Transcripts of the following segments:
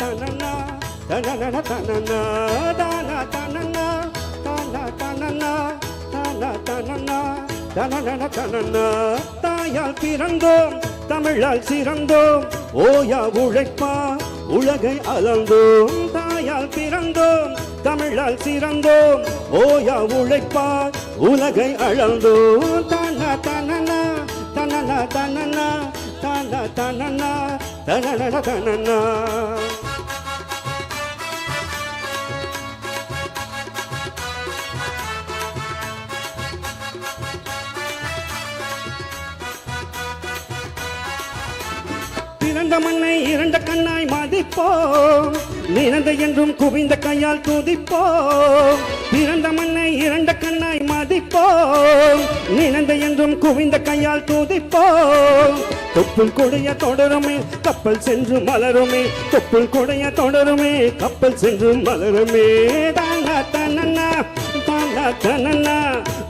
தனனா தனன தனனா தானா தனனா தானா தனனா தானா தனனா தனன தனனா. தாயால் பிறந்தோம் தமிழால் சிறந்தோம் ஓயா உழைப்பா உலகை அலந்தோம் தாயால் பிறந்தோம் தமிழால் சிறந்தோம் ஓயா உழைப்பா உலகை அளந்தோம் தானா தனனா தனனா தனனா தானா தனனா தனன தனனா. பிறந்த மண்ணை இரண்ட கண்ணாய் மதிப்போம் நிறந்த என்றும் குவிந்த கையால் துதிப்போம் பிறந்த மண்ணை இரண்ட கண்ணாய் மதிப்போம் நிறந்த என்றும் குவிந்த கையால் துதிப்போம் தொப்புள் கொடைய தொடருமே கப்பல் சென்று மலருமே தொப்புள் கொடைய தொடருமே கப்பல் சென்று மலருமே தானா தனனா தானா தனனா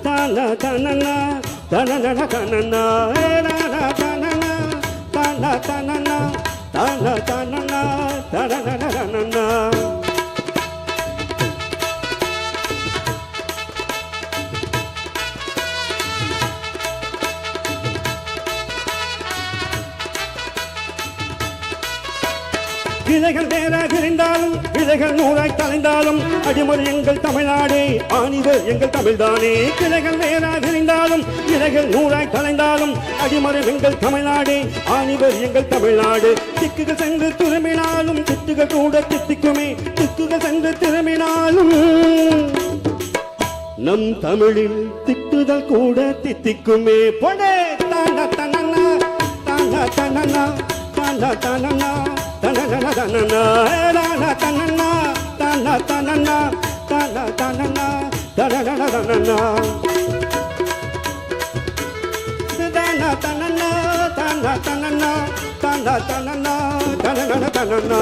தானா தனனா தனன தனனா தானா தனனா தன தனனா தன தனனா தனன விதைகள் வேறாக இருந்தாலும் விதைகள் நூறாய் தலைந்தாலும் அடிமொழி எங்கள் தமிழ்நாடே ஆணிவர் எங்கள் தமிழ்தானே. கிளைகள் வேறாக இருந்தாலும் விதைகள் நூறாய் தலைந்தாலும் அடிமொழி எங்கள் தமிழ்நாடு ஆணிவர் எங்கள் தமிழ்நாடு. திக்குகள் சென்று திரும்பினாலும் திட்டுகள் கூட தித்திக்குமே திக்குகள் சென்று திரும்பினாலும். நம் தமிழில் திட்டுதல் கூட தித்திக்குமே. பொடே தான தனனா தான தனனா தான தனனா தனன தனனா தான தனனா தான தனனா தான தனனா தனன தனனா தான தனனா தான தனனா தான தனனா தனன தனனா